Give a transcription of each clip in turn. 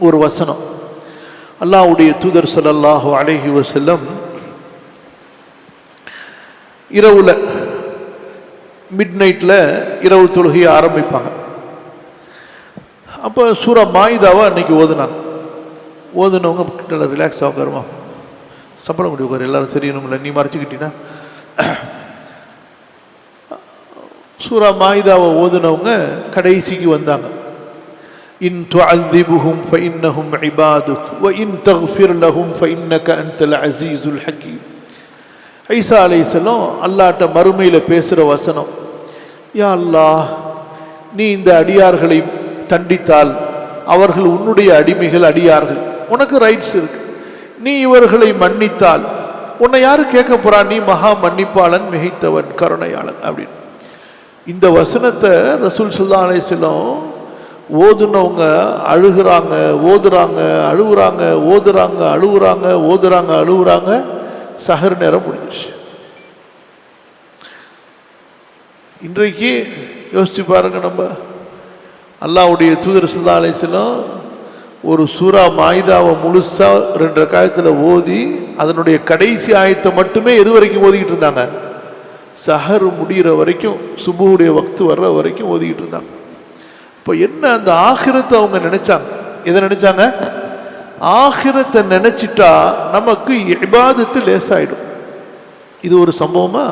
ஒரு வசனம். அல்லாஹ்வுடைய தூதர் ஸல்லல்லாஹு அலைஹி வசல்லம் இரவுல மிட் நைட்டில் இரவு தொழுகையை ஆரம்பிப்பாங்க. அப்போ சூரா மாயுதாவை அன்னைக்கு ஓதுனாங்க. ஓதுனவங்க நல்லா ரிலாக்ஸ் உட்காருமா? சம்பளம் முடிவு உட்காரு எல்லாரும் தெரியணும்ல நீ மறைச்சிக்கிட்டீங்கன்னா சூரா மாயுதாவை ஓதுனவங்க கடைசிக்கு வந்தாங்க. இன் تعذبهم فإنهم عبادك وإن இன் لهم فإنك أنت அன்தல் الحكيم ஹக்கீம் ஐசா அலைஹிஸ்ஸலாம் அல்லாட்ட மறுமையில் பேசுகிற வசனம் யா அல்லா நீ இந்த அடியார்களை தண்டித்தால் அவர்கள் உன்னுடைய அடிமைகள் அடியார்கள். உனக்கு ரைட்ஸ் இருக்கு. நீ இவர்களை மன்னித்தால் உன்னை யார் கேட்க போறா? நீ மகா மன்னிப்பாளன் மிகைத்தவன் கருணையாளன் அப்படின்னு. இந்த வசனத்தை ரசூல் சுல்லா அலைஹிஸ்ஸலாம் ஓதுனவங்க அழுகுறாங்க ஓதுறாங்க அழுகுறாங்க ஓதுறாங்க அழுகுறாங்க ஓதுறாங்க அழுகுறாங்க சகர் நேரம் முடிஞ்சிருச்சு. இன்றைக்கு யோசிச்சு பாருங்க நம்ம. அல்லாவுடைய தூதர் சுல்லா ஒரு சூரா மாயுதாவை முழுசாக ரெண்டு காயத்தில் ஓதி அதனுடைய கடைசி ஆயத்தை மட்டுமே எது வரைக்கும் ஓதிக்கிட்டு இருந்தாங்க? சஹர் முடிகிற வரைக்கும் சுபுடைய வக்து வர்ற வரைக்கும் ஓதிக்கிட்டு இருந்தாங்க. இப்போ என்ன அந்த ஆகிரத்தை அவங்க நினைச்சாங்க? எதை நினைச்சாங்க? ஆகிரத்தை நினைச்சிட்டா நமக்கு இபாதத்து லேசாயிடும். இது ஒரு சம்பவமா?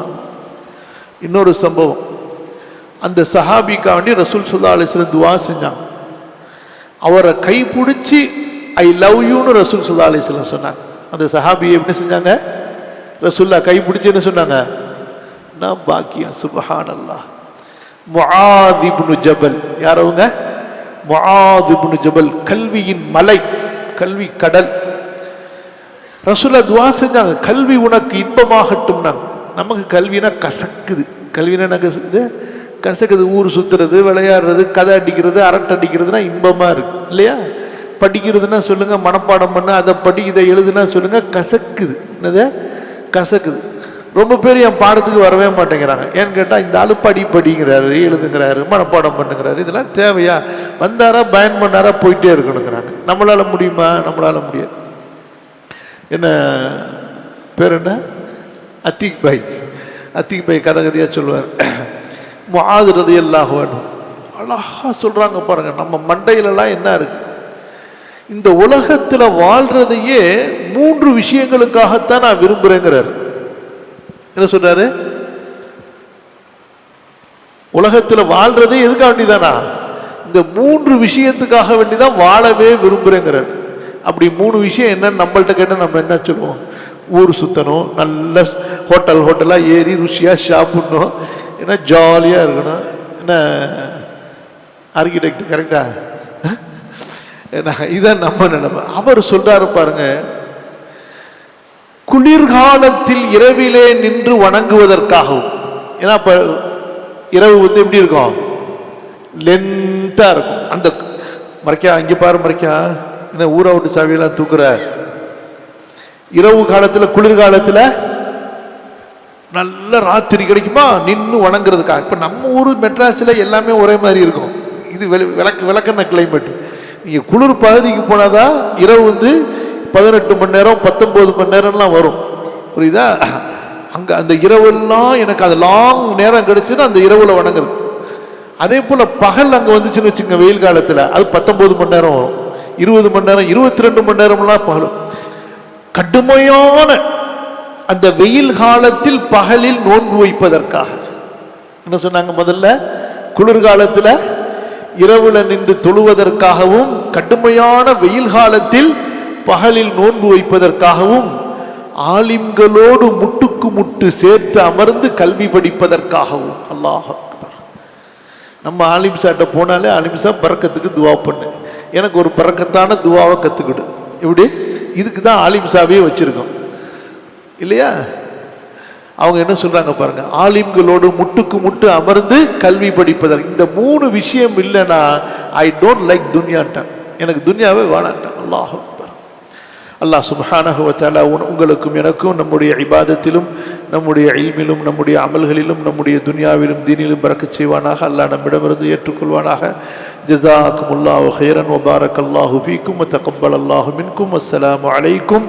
இன்னொரு சம்பவம். அந்த சஹாபிக்காண்டி ரசூல் சுல்லா அலிஸ்லம் துவா செஞ்சாங்க. அவரை கைப்பிடிச்சி ஐ லவ் யூன்னு ரசூல் சுல்லா அலிஸ்லம் சொன்னாங்க. அந்த சஹாபியை எப்படி செஞ்சாங்க? ரசூல்லா கைப்பிடிச்சு என்ன சொன்னாங்க? நான் பாக்கியம் சுபஹான் அல்லாஹ் முஆதிபுனு ஜபல். யார் அவங்க? ஜபல் கல்வியின் மலை கல்வி கடல். ரசுல துவா செஞ்சாங்க கல்வி உனக்கு இன்பமாகட்டும்னாங்க. நமக்கு கல்வினா கசக்குது. கல்வினா என்ன கசக்குது கசக்குது. ஊர் சுற்றுறது விளையாடுறது கதை அடிக்கிறது அரட்டை அடிக்கிறதுனா இன்பமாக இருக்கு. இல்லையா? படிக்கிறதுனா சொல்லுங்கள் மனப்பாடம் பண்ண அதை படி இதை எழுதுனா சொல்லுங்கள் கசக்குது. என்னது? கசக்குது. ரொம்ப பேர் என் பாடத்துக்கு வரவே மாட்டேங்கிறாங்க. ஏன்னு கேட்டால் இந்த ஆள் படி படிங்கிறாரு எழுதுங்கிறாரு மனப்பாடம் பண்ணுங்கிறாரு இதெல்லாம் தேவையா? வந்தாரா பயன் பண்ணாரா போயிட்டே இருக்கணுங்கிறாங்க. நம்மளால் முடியுமா? நம்மளால முடியாது. என்ன பேர் என்ன? அத்திக் பை அத்திக் பை கதை கதையாக சொல்லுவார். ஆதுறது எல்லாம் வேணும் அழகா சொல்கிறாங்க பாருங்கள் நம்ம மண்டையிலலாம் என்ன இருக்கு? இந்த உலகத்தில் வாழ்கிறதையே மூன்று விஷயங்களுக்காகத்தான் நான் விரும்புகிறேங்கிறார் என்ன சொல்றாரு? உலகத்தில் வாழ்றதே எதுக்காக வேண்டிதானா? இந்த மூன்று விஷயத்துக்காக வேண்டிதான் வாழவே விரும்புகிறேங்கிறார் அப்படி மூணு விஷயம் என்னன்னு நம்மள்ட்ட கேட்டால் நம்ம என்ன சொல்லுவோம்? ஊர் சுத்தணும் நல்ல ஹோட்டல் ஹோட்டலாக ஏறி ருசியாக சாப்பிட்ணும். ஏன்னா ஜாலியாக இருக்கணும். என்ன ஆர்கிடெக்ட் கரெக்டா இதான் நம்ம நிலைமை. அவர் சொல்கிறாரு பாருங்கள் குளிர்காலத்தில் இரவிலே நின்று வணங்குவதற்காகவும். ஏன்னா இப்போ இரவு வந்து எப்படி இருக்கும்? லென்த்தாக இருக்கும். அந்த மறைக்கா இங்கே பாரு மறைக்கா. என்ன ஊரை விட்டு சாவியெல்லாம் தூக்குற? இரவு காலத்தில் குளிர்காலத்தில் நல்ல ராத்திரி கிடைக்குமா? நின்று வணங்குறதுக்காக. இப்போ நம்ம ஊர் மெட்ராஸில் எல்லாமே ஒரே மாதிரி இருக்கும். இது விள விளக்கு விளக்கண்ண கிளைமேட் நீங்கள் குளிர் பகுதிக்கு போனாதான் இரவு வந்து பதினெட்டு மணி நேரம் பத்தொம்போது மணி நேரம்லாம் வரும். புரியுதா? அங்கே அந்த இரவெல்லாம் எனக்கு அது லாங் நேரம் கிடைச்சுன்னா அந்த இரவில் வணங்குறது. அதே போல் பகல் அங்கே வந்துச்சுன்னு வச்சுங்க வெயில் காலத்தில். அது பத்தொம்போது மணி நேரம் வரும். இருபது மணி நேரம் இருபத்தி ரெண்டு மணி நேரம்லாம் பகலும் கடுமையான அந்த வெயில் காலத்தில் பகலில் நோன்பு வைப்பதற்காக. என்ன சொன்னாங்க முதல்ல? குளிர்காலத்தில் இரவுல நின்று தொழுவதற்காகவும் கடுமையான வெயில் காலத்தில் பகலில் நோன்பு வைப்பதற்காகவும் ஆலிம்களோடு முட்டுக்கு முட்டு சேர்த்து அமர்ந்து கல்வி படிப்பதற்காகவும். அல்லாஹ் நம்ம ஆலிம்சாட்ட போனாலே ஆலிம் சார் பறக்கத்துக்கு துவா பண்ணு. எனக்கு ஒரு பறக்கத்தான துவாவை கற்றுக்கிடு இப்படி இதுக்கு தான் ஆலிம் சாவே இல்லையா? அவங்க என்ன சொல்கிறாங்க பாருங்கள் ஆலிம்களோடு முட்டுக்கு முட்டு அமர்ந்து கல்வி படிப்பதற்கு இந்த மூணு விஷயம் இல்லைன்னா ஐ டோன்ட் லைக் துன்யான்ட்டான் எனக்கு துன்யாவே வேணான்ட்டான். அல்லாஹும் அல்லாஹ் சுப்ஹானஹு வ தஆலா உன் உங்களுக்கும் எனக்கும் நம்முடைய இபாதத்திலும் நம்முடைய இல்மிலும் நம்முடைய அமல்களிலும் நம்முடைய துனியாவிலும் தீனிலும் பறக்கச் செய்வானாக அல்லாஹ் நம்மிடமிருந்து ஏற்றுக்கொள்வானாக ஜஸாக்குமுல்லாஹு خيرا وبارك الله فيكم وتقبل الله منكم والسلام عليكم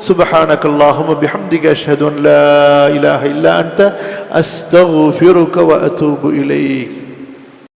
سبحانك اللهم بحمدك أشهد أن لا إله إلا أنت أستغفرك وأتوب إليك